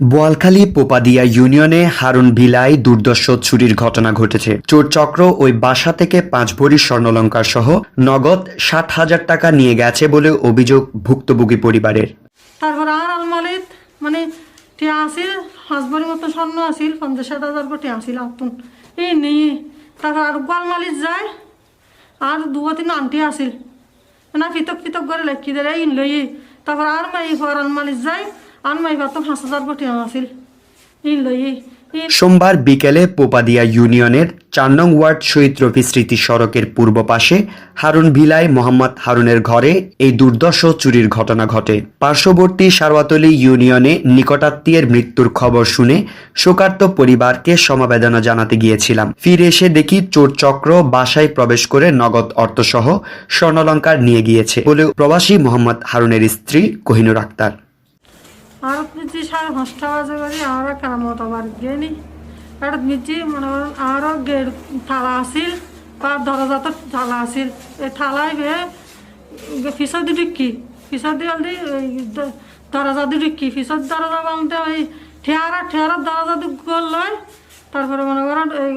বোয়ালখালী পোপাদিয়া ইউনিয়নে হারুন ভিলায় দুর্দর্শ চুরির ঘটনা ঘটেছে। চোর চক্র ওই বাসা থেকে পাঁচ ভরি স্বর্ণলঙ্কার সহ নগদ ষাট হাজার টাকা নিয়ে গেছে বলে অভিযোগ ভুক্তভোগী পরিবারের। তারপর আর আলমারিত মানে টিয়া আসিল হাঁসবাড়ির মতো স্বর্ণ আসিল পঞ্চাশ ষাট হাজার করে টিয়া আসিল আতুন। এই নেই তারপর আর গোয়ালমালিত যায়, আর দু তিন আন্টি আসিল না ফিতক ফিতক করে লেখি দেয় ইন লই তারপর আর মাই ঘর আলমালিত যায় সোমবার বিকেলে পোপাদিয়া ইউনিয়নের চার নং ওয়ার্ড শহীদ রফি স্মৃতি সড়কের পূর্ব পাশে হারুন ভিলায় মোহাম্মদ হারুনের ঘরে এই দুর্দশ চুরির ঘটনা ঘটে। পার্শ্ববর্তী সারওয়াতলী ইউনিয়নে নিকটাত্মীয়ের মৃত্যুর খবর শুনে শোকার্ত পরিবারকে সমবেদনা জানাতে গিয়েছিলাম। ফিরে এসে দেখি চোর চক্র বাসায় প্রবেশ করে নগদ অর্থসহ স্বর্ণলঙ্কার নিয়ে গিয়েছে বলে প্রবাসী মোহাম্মদ হারুনের স্ত্রী কোহিনুর আক্তার। আর মিজি সাড়ে পাঁচটা বাজে বাজে আর কেরামত আবার গিয়ে নি আর মিজি মনে করেন আরও গেট, থালা আসিল বা দরজা তো থালা আসিল এই থালায় বে পিছত দি ঢুকি দি অলদি দরজা দি ঢুকি। পিছত দরজা বানতে ওই ঠেয়ারা ঠেয়ারার দরজা দি গোল তারপরে মনে করেন এই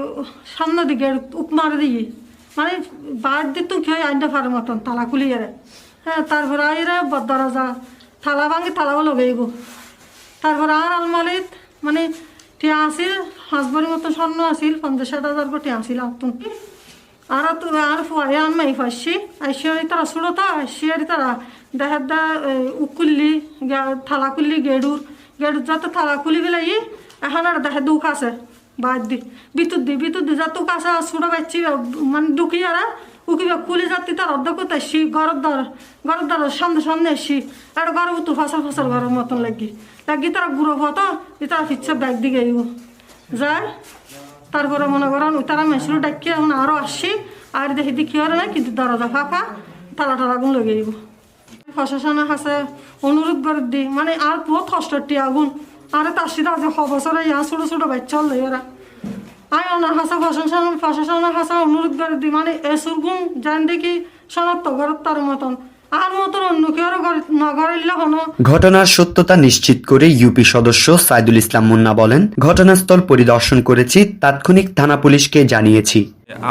সামনে দিকে উপ মারে দিই। মানে বাইর দিক তো খেয়ে আইনটা পারে মতন, তালা খুলিয়ে হ্যাঁ তারপরে আইরে দরজা থালা ভাঙি থালাও লগাইব। তারপর আর আলমারিত মানে টিয়া আসিল হাঁসবাড়ির মতো স্বর্ণ আসিল পঞ্চাশ ষাট হাজার করে টিয়া আসিল আর তো আর ফুয়াই আন মাই ফাঁসছি আইসি তারা শুরু তো আইসি আর তারা দেখার দা উকুল্লি থালা খুললি গেডুর। গেডুর যাতে থালা খুলি গেলাই, এখন আর দেখে দুঃখ আছে, বাদ দি। বিদ্যুৎ দি বিদ্যুৎ দি যাতে কাছে ছোটো বাচ্চি মানে দুঃখী আর উকিবে খুলি যাত্রী তার অর্ধ ঘরের দ্বার ঘরের দ্বার সামনে সামনে আসছি আর ঘর উত্তু ফাঁসা ফাঁসার ঘরের মতন লাগি। লাগি তারা গুঁড়ো হতো তারা ফিচ্ছে ব্যাগ দিকে আইব। যায় তারপরে মনে করেন তারা মেশিনও ডাকি এখন আরও আসছি আর দেখি দেখি আর নাই কিন্তু দরজা ফাঁকা, তালা টালা আগুন লেগে আইব। প্রশাসনের কাছে অনুরোধ করে দি। মানে আর বহুত কষ্টটি আগুন আরে তার সাথে আজ বছরে ইয়া ছোটো ছোটো বাচ্চা হলো এরা আমি ওনার হাসা প্রশাসন প্রশাসনের হাসা অনুরোধ করে দিই মানে এসুর গুণ জান দেখি শনাক্ত করার তার মতন। আর মতন অন্য কেউ নগরিল্লা হনো। ঘটনার সত্যতা নিশ্চিত করে ইউপি সদস্য সাইদুল ইসলাম মুন্না বলেন ঘটনাস্থল পরিদর্শন করেছি তাৎক্ষণিক থানা পুলিশকে জানিয়েছি।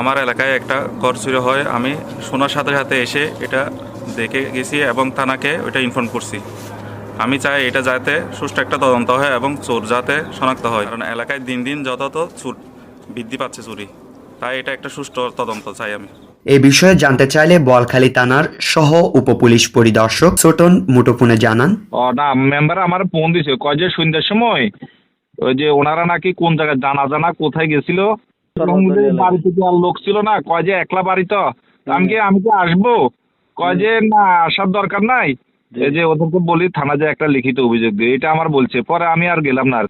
আমার এলাকায় একটা ঘর চুরি হয় আমি শোনার সাথে সাথে এসে এটা দেখে গেছি এবং থানাকে ওইটা ইনফর্ম করছি। আমি চাই এটা যাতে সুষ্ঠু একটা তদন্ত হয় এবং চোর যাতে শনাক্ত হয়। কারণ এলাকায় দিন দিন যত চুর বৃদ্ধি পাচ্ছে চুরি। তাই এটা একটা সুষ্ঠু তদন্ত চাই আমি। এ বিষয়ে জানতে চাইলে বোয়ালখালী থানার সহ উপপুলিশ পরিদর্শক ছোটন মুঠোফোনে জানান। ও না মেম্বার আমার ফোন দিছে। কয় যে সন্ধ্যার সময় ওই যে ওনারা নাকি কোন জায়গায় জানা জানা কোথায় গেছিল? এবং ওদের বাড়ি থেকে আর লোক ছিল না। কয় যে একলা বাড়ি তো। আমি কি আমি কি আসব? কয় যে না আসার দরকার নাই। এই যে ওদেরকে বলি থানা যে একটা লিখিত অভিযোগ দিয়ে। এটা আমার বলছে। পরে আমি আর গেলাম না আর